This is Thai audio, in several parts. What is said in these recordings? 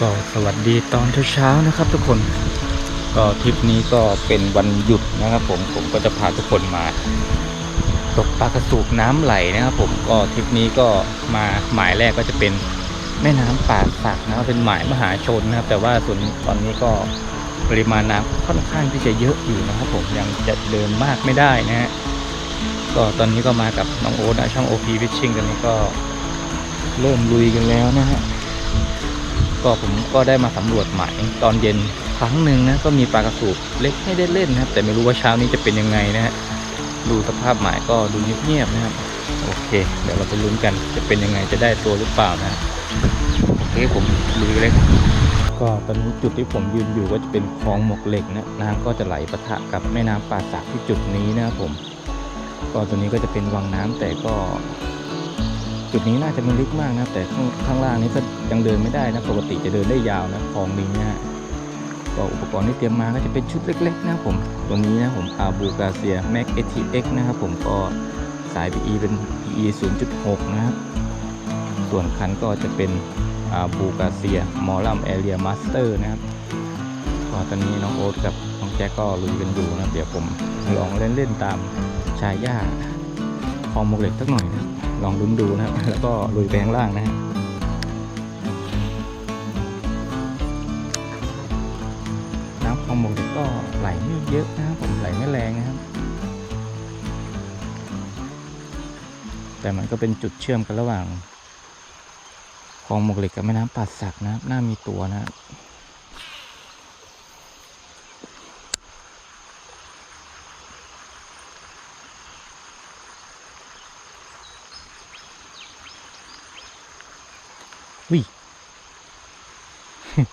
ก็สวัสดีตอนเช้าๆนะครับทุกคน ก็ทริปนี้ก็เป็นวันหยุดนะครับ ผมผมก็จะพาทุกคนมา ตกปลากระสูบน้ำไหลนะครับ ผมก็ทริปนี้ก็มาหมายแรกก็จะเป็นแม่น้ำป่าสักนะครับเป็นหมายมหาชนนะครับ แต่ว่าส่วนตอนนี้ก็ปริมาณน้ำค่อนข้างที่จะเยอะอยู่นะครับ ผมยังจะเดินมากไม่ได้นะฮะก็ตอนนี้ก็มากับน้องโอ๊ตนะช่อง OP Fishing ตอนนี้ก็เริ่มลุยกันแล้วนะฮะ ก็ผมก็ได้มาสำรวจหมายตอนเย็นครั้งหนึ่งนะก็มีปลากระสูบเล็กให้ได้เล่นนะครับ แต่ไม่รู้ว่าเช้านี้จะเป็นยังไงนะฮะดูสภาพหมายก็ดูเงียบๆนะครับโอเค เดี๋ยวเราไปลุ้นกันจะเป็นยังไงจะได้ตัวหรือเปล่านะโอเคผมลุยเลยก็ตอนนี้จุดที่ผมยืนอยู่ก็จะเป็นคลองหมกเหล็กนะน้ำก็จะไหลปะทะกับแม่น้ำป่าสักที่จุดนี้นะครับผมก็ตัวนี้ก็จะเป็นวังน้ำแต่ก็ จุดนี้น่าจะไม่ลึกมากนะแต่ข้างข้างล่างนี้ก็ยังเดินไม่ได้นะปกติจะเดินได้ยาวนะคลองนี้นะก็อุปกรณ์ที่เตรียมมาก็จะเป็นชุดเล็ก ๆ นะผมตัวนี้นะผมอาบูกาเซีย Max ATX นะครับผมก็สาย PE เป็น PE 0.6 นะครับส่วนคันก็จะเป็นอาบูกาเซียมอลัมแอเรียมาสเตอร์นะครับก็ตอนนี้น้องโอ๊ตกับน้องแจ็คก็ลุยกันอยู่นะเดี๋ยวผมลองเล่น ๆ ตามชายหญ้าคลองหมกเหล็กสักหน่อยนะครับ ลองลุ้นดูนะครับ แล้วก็ลุยไปข้างล่างนะฮะน้ำคลองหมกเด็กก็ไหลไม่เยอะนะครับผมไหลไม่แรงนะครับ แต่มันก็เป็นจุดเชื่อมกันระหว่างคลองหมกเหล็กกับแม่น้ำป่าสักนะครับ น่ามีตัวนะครับวิ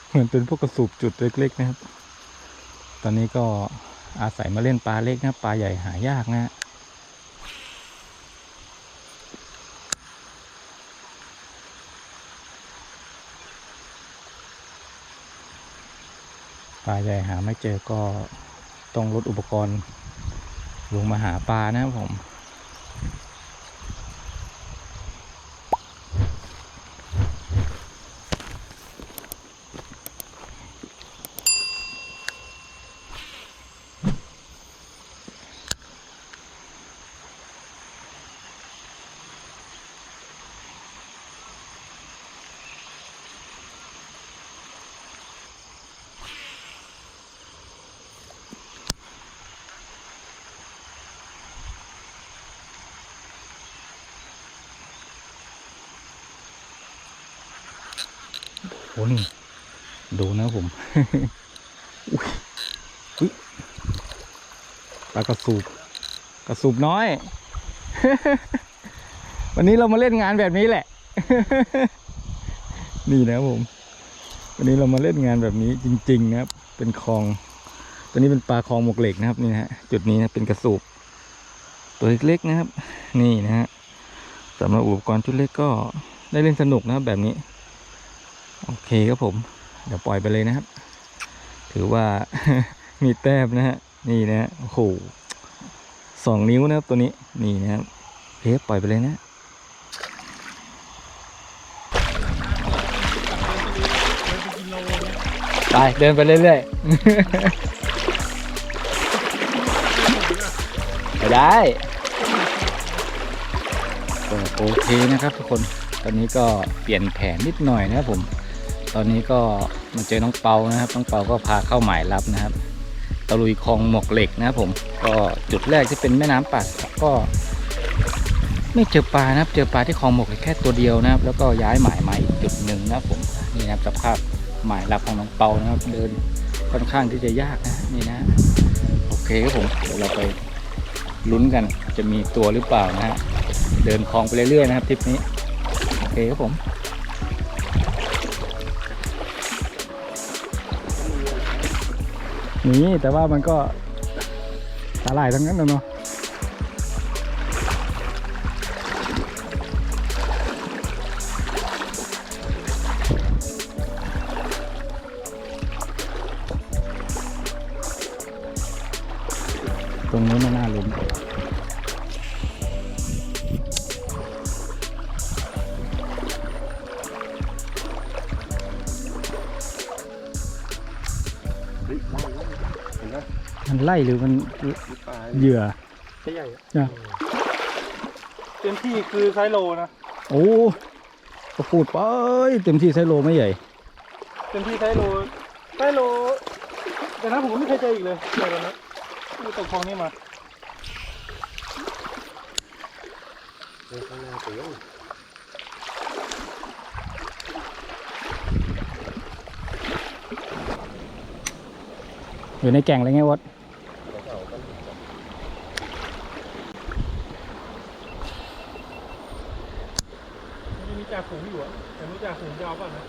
เหมือนเป็นพวกกระสูบจุดเล็กๆนะครับ ตอนนี้ก็อาศัยมาเล่นปลาเล็กนะปลาใหญ่หายากนะปลาใหญ่หาไม่เจอก็ต้องลดอุปกรณ์ลงมาหาปลานะครับผม โอ้นี่ ดูนะผมอุ๊ยอุ๊ยปลากระสูบกระสูบน้อย วันนี้เรามาเล่นงานแบบนี้แหละ นี่นะผม วันนี้เรามาเล่นงานแบบนี้จริง ๆ นะครับ เป็นคลอง ตัวนี้เป็นปลาคลองหมกเหล็กนะครับนี่นะฮะจุดนี้นะเป็นกระสูบตัวเล็กๆนะครับ นี่นะฮะสำหรับอุปกรณ์ชุดเล็กก็ได้เล่นสนุกนะครับแบบนี้ โอเคครับผม เดี๋ยวปล่อยไปเลยนะครับ ถือว่ามีแต้มนะฮะ นี่นะฮะโอ้โหสองนิ้วนะครับตัวนี้ นี่นะครับเพปล่อยไปเลยนะไปเดินไปเรื่อยๆไปได้โอเคนะครับทุกคน ตอนนี้ก็เปลี่ยนแผนนิดหน่อยนะครับผม ตอนนี้ก็มาเจอน้องเปานะครับ น้องเปาก็พาเข้าหมายรับนะครับ ตะลุยคลองหมกเหล็กนะครับผม ก็จุดแรกที่เป็นแม่น้ำป่าสักก็ ไม่เจอปลานะครับ เจอปลาที่คลองหมกเหล็กแค่ตัวเดียวนะครับ แล้วก็ย้ายหมายมาอีกจุดหนึ่งนะครับผม นี่นะครับสภาพหมายรับของน้องเปานะครับ เดินค่อนข้างที่จะยากนะนี่นะ โอเคครับผมเดี๋ยวเราไปลุ้นกันจะมีตัวหรือเปล่านะฮะ เดินคลองไปเรื่อยๆนะครับทริปนี้ โอเคครับผม นี่แต่ว่ามันก็สาหร่ายทั้งนั้นเลยเนาะ มันไล่หรือมันปลาเหยื่อใช่ใหญ่นะเต็มที่คือไซส์โลนะ โอ้ก็พูดไปเต็มที่ไซโลไม่ใหญ่ เต็มที่ไซส์โลไซส์โล แต่นั้นผมก็ไม่เคยเจออีกเลยเจอแล้วนะที่ตกคลองนี้มาข้างหน้าตัวอยู่ในแก่งอะไรเงี้ยวด มันจะมีจ่าฝูงอยู่อะแต่ไม่รู้จ่าฝูงจะเอาป่ะนะ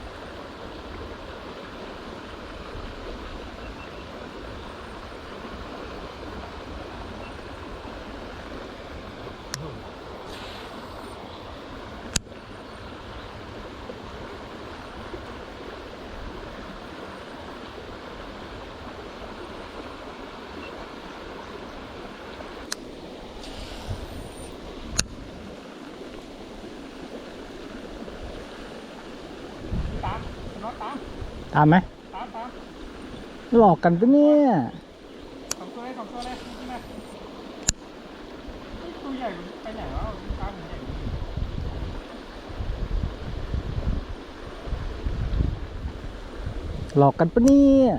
ตามน้องตาม ตามไหมตามตามหลอกกันปะเนี่ยสองตัวเลยสองตัวเลยตัวใหญ่ไปไหนวะตามใหญ่หลอกกันปะเนี่ย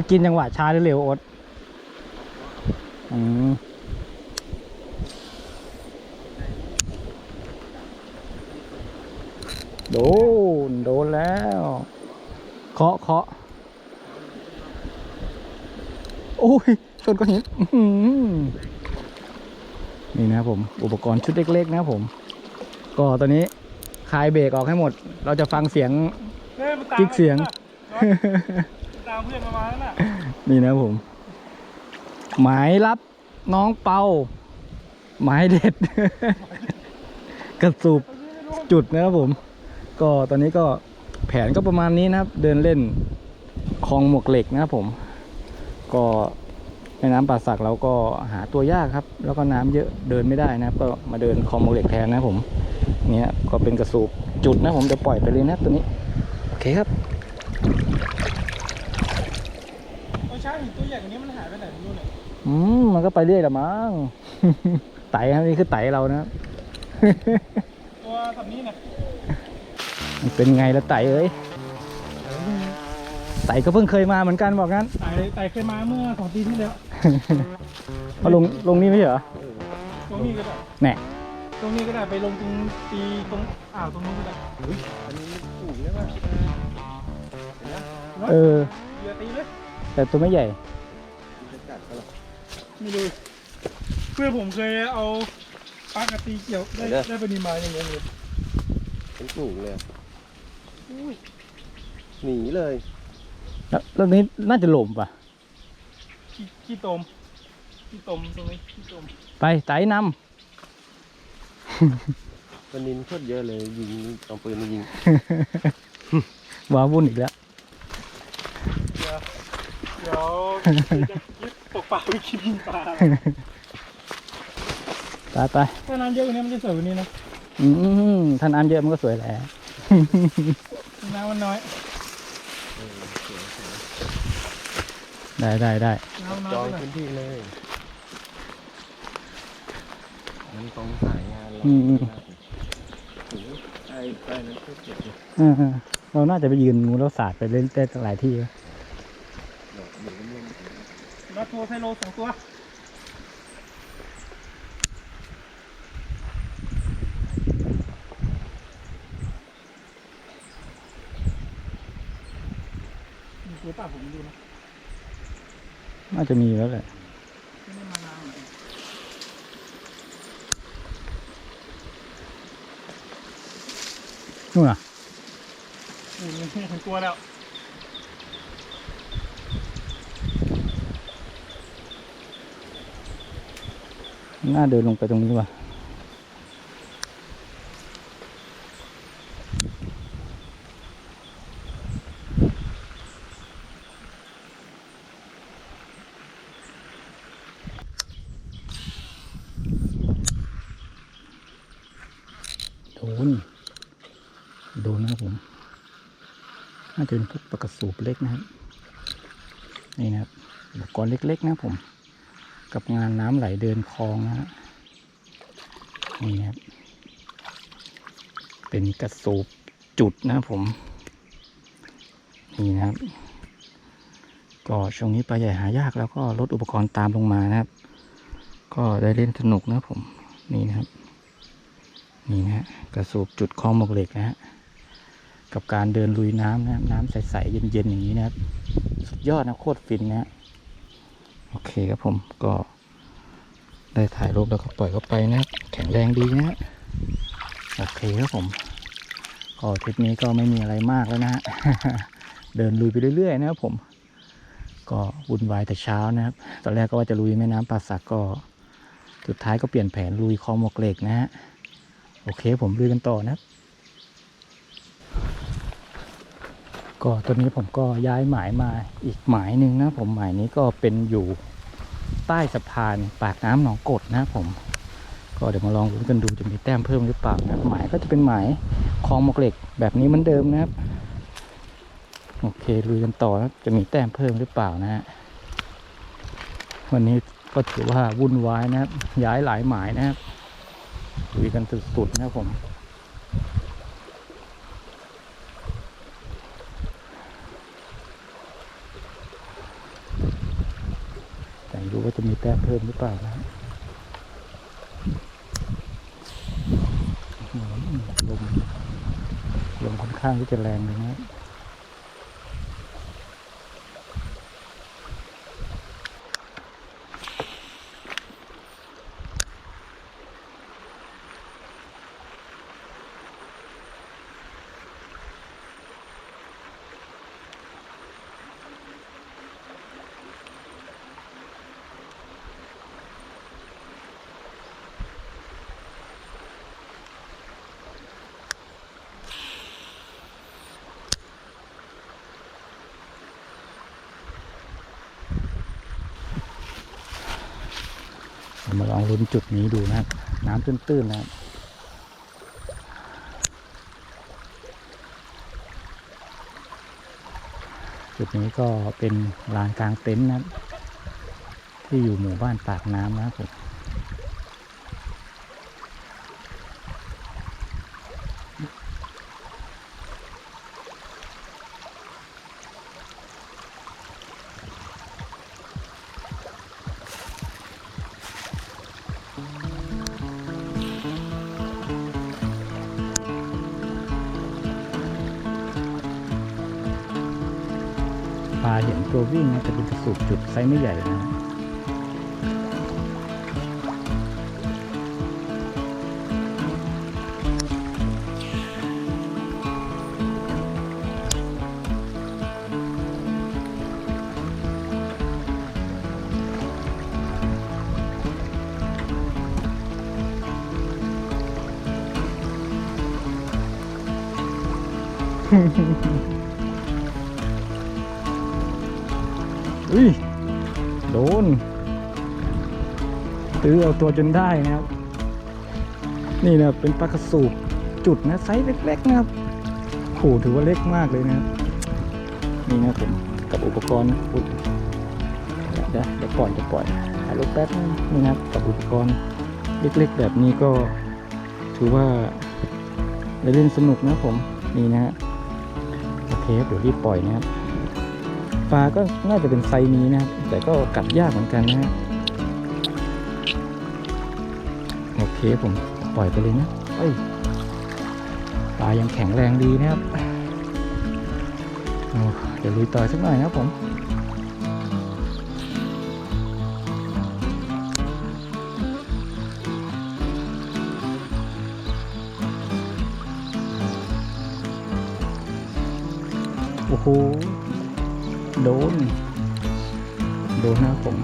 มันกินจังหวะช้าหรือเร็วโอ๊ตอืมโดน โดนแล้ว เคาะเคาะโอ้ย ชนก้อนหินอื้อหือนี่นะครับผม อุปกรณ์ชุดเล็ก ๆ นะครับผม ก็ตอนนี้คลายเบรกออกให้หมด เราจะฟังเสียงเฮ้ยมันตามกิ๊กเสียงมัน ตามเพื่อนมาแล้วน่ะนี่นะผม หมายรับน้องเปาหมายเด็ด กระสูบจุดนะครับผม ก็ตอนนี้ก็แผนก็ประมาณนี้นะครับ เดินเล่นคลองหมวกเหล็กนะครับผม ก็ในน้ำป่าสักเราก็หาตัวยากครับ แล้วก็น้ำเยอะเดินไม่ได้นะครับ ก็มาเดินคลองหมวกเหล็กแทนนะครับผมเนี่ยก็เป็นกระสูบจุดนะผมจะปล่อยไปเลยนะตัวนี้ โอเคครับ โอ้ยช้างเห็นตัวใหญ่กว่านี้มันหายไปไหนไม่รู้เนี่ย อืมมันก็ไปเรื่อยละมั้งไต่ครับนี่คือไต่เรานะครับตัวแบบนี้เนี่ยมันเป็นไงละไต่เอ้ยไต่ก็เพิ่งเคยมาเหมือนกันบอกงั้นไต่ไต่เคยมาเมื่อสองปีที่แล้วเอาลงลงนี่ไม่ใช่เหรอตรงนี้ก็ได้แน่ตรงนี้ก็ได้ไปลงตรงตีตรงอ่าวตรงนู้นก็ได้อันนี้ถูกแล้วป่ะเออเรือตีเลยแต่ตัวไม่ใหญ่ ไม่รู้เพื่อนผมเคยเอาปลากระตีเกี่ยวได้เดี๋ยวได้ปริมาณอย่างเงี้ยเลยเป็นถูกเลยอะหนีเลยแล้วแล้วนี้น่าจะหล่มป่ะ ขี้ขี้ตมขี้ตมตรงนี้ขี้ตมไปไต่นวันนินโคตรเยอะเลย ยิงเอาปืนมายิงำว้าวุ่นอีกแล้ว เดี๋ยวเดี๋ยวจะยึด ตกปลาไปกินปลาไปไปถ้าน้ำเยอะกว่านี้มันจะสวยกว่านี้นะอืมถ้าน้ำเยอะมันก็สวยแหละน้ำมันน้อยได้ได้ได้น้ำมันจน้ออยยไปหน่อยพื้นที่เลย มันตรงสายงานเราอืมอืมถึงไอ้ใกล้นั้นก็เจ็บเลยเออเราน่าจะไปยืนงูแล้วสาดไปเล่นได้หลายที่ดอกอยู่ร่วม แล้วโทรไซโลสองตัว มีตัวป่าผมดูนะ น่าจะมีอยู่แล้วแหละ ไม่ได้มานานเหมือนกันนู่นอะ โอ้ยมันเห็นตัวแล้ว น่าเดินลงไปตรงนี้ว่ะโดน โดนนะผม น่าจะเป็นพวกปากกสูบเล็กนะครับ นี่นะครับกรอนเล็ก ๆ นะผม กับงานน้ำไหลเดินคลองนะฮะนี่ครับ เป็นกระสูบจุดนะผม นี่นะครับ ก็ช่วงนี้ปลาใหญ่หายากแล้วก็ลดอุปกรณ์ตามลงมานะครับ ก็ได้เล่นสนุกนะผม นี่นะครับ นี่นะฮะกระสูบจุดคลองหมกเหล็กนะฮะกับการเดินลุยน้ำนะครับน้ำใสๆเย็นๆอย่างนี้นะครับ สุดยอดนะโคตรฟินนะฮะ โอเคครับผมก็ได้ถ่ายรูปแล้วก็ปล่อยเข้าไปนะ แข็งแรงดีนะโอเคครับผมก็ทริปนี้ก็ไม่มีอะไรมากแล้วนะฮะเดินลุยไปเรื่อยๆนะครับผม ก็วุ่นวายแต่เช้านะครับ ตอนแรกก็ว่าจะลุยแม่น้ำป่าสักก็ สุดท้ายก็เปลี่ยนแผนลุยคลองหมกเหล็กนะฮะโอเคผมลุยกันต่อนะครับ ก็ตอนนี้ผมก็ย้ายหมายมาอีกหมายหนึ่งนะผมหมายนี้ก็เป็นอยู่ใต้สะพานปากน้ำหนองกดนะผม ก็เดี๋ยวมาลองลุ้นกันดูจะมีแต้มเพิ่มหรือเปล่านะหมายก็จะเป็นหมายคลองหมกเหล็กแบบนี้เหมือนเดิมนะครับ โอเคลุยกันต่อนะจะมีแต้มเพิ่มหรือเปล่านะฮะวันนี้ก็ถือว่าวุ่นวายนะครับ ย้ายหลายหมายนะครับลุยกันสุดๆนะครับผม แต่ไม่รู้ ว่าจะมีแต้มเพิ่มหรือเปล่านะลมลมค่อนข้างที่จะแรงเลยนะ ลองลุ้นจุดนี้ดูนะครับ น้ำตื้นๆนะครับจุดนี้ก็เป็นลานกลางเต็นท์นะครับที่อยู่หมู่บ้านปากน้ำนะครับผมาเห็นตัววิ่งนะจะเป็นกระสุบจุดไซส์ไม่ใหญ่นะ อุ้ยโดนตื้อเอาตัวจนได้นะครับ นี่นะเป็นปลากระสูบจุดนะไซส์เล็กๆนะครับโหถือว่าเล็กมากเลยนะครับนี่นะครับผมกับอุปกรณ์อุดเดี๋ยวเดี๋ยวเดี๋ยวก่อนจะปล่อยถ่ายรูปแป๊บนึงนี่นะครับกับอุปกรณ์เล็กๆ แบบนี้ก็ถือว่าได้เล่นสนุกนะครับผมนี่นะฮะโอเคเดี๋ยวรีบปล่อยนะครับ ปลาก็น่าจะเป็นไซนี้นะครับแต่ก็กัดยากเหมือนกันนะฮะโอเคผมปล่อยไปเลยนะเอ้ยปลายังแข็งแรงดีนะครับเดี๋ยวลุยต่อสักหน่อยนะผม โอ้โห โดน โดนนะครับผม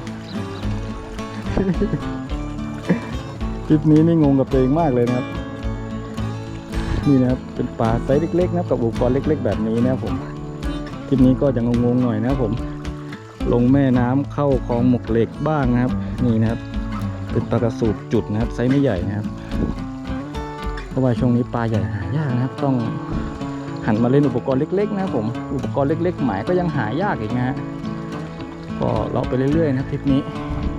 คลิปนี้นี่งงกับตัวเองมากเลยนะครับ นี่นะครับเป็นปลาไซส์เล็ก ๆ นะครับกับอุปกรณ์เล็ก ๆ แบบนี้นะครับผมคลิปนี้ก็จะงงๆหน่อยนะครับผม ลงแม่น้ำเข้าคลองหมกเหล็กบ้างนะครับ นี่นะครับ เป็นปลากระสูบจุดนะครับไซส์ไม่ใหญ่นะครับ เพราะว่าช่วงนี้ปลาใหญ่หายากนะครับ ต้อง หันมาเล่นอุปกรณ์เล็กๆนะครับผม อุปกรณ์เล็ก ๆ หมายก็ยังหายากอีกนะฮะก็เลาะไปเรื่อยๆนะทริปนี้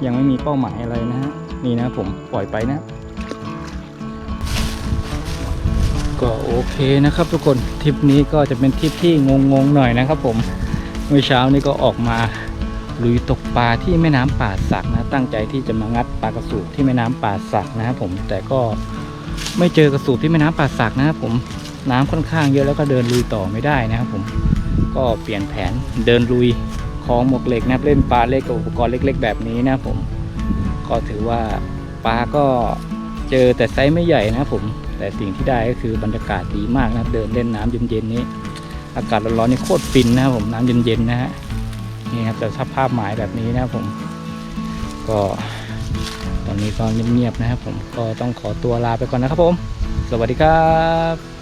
ยังไม่มีเป้าหมายอะไรนะฮะนี่นะผมปล่อยไปนะ ก็โอเคนะครับทุกคนทริปนี้ก็จะเป็นทริปที่งงๆหน่อยนะครับ ผมเมื่อเช้านี้ก็ออกมาลุยตกปลาที่แม่น้ำป่าสักนะ ตั้งใจที่จะมางัดปลากระสูบที่แม่น้ำป่าสักนะครับผมแต่ก็ไม่เจอกระสูบที่แม่น้ำป่าสักนะครับผม น้ำค่อนข้างเยอะแล้วก็เดินลุยต่อไม่ได้นะครับผมก็เปลี่ยนแผนเดินลุยคลองหมวกเหล็กนะเล่นปลาเล็กกับอุปกรณ์เล็ก ๆ แบบนี้นะผมก็ถือว่าปลาก็เจอแต่ไซส์ไม่ใหญ่นะผมแต่สิ่งที่ได้ก็คือบรรยากาศดีมากนะเดินเล่นน้ำเย็นๆนี้ อากาศร้อนๆนี่โคตรฟินนะครับผมน้ำเย็นๆนะฮะนี่ครับแต่สภาพหมายแบบนี้นะผม ก็ตอนนี้ก็เงียบๆนะครับผมก็ต้องขอตัวลาไปก่อนนะครับผม สวัสดีครับ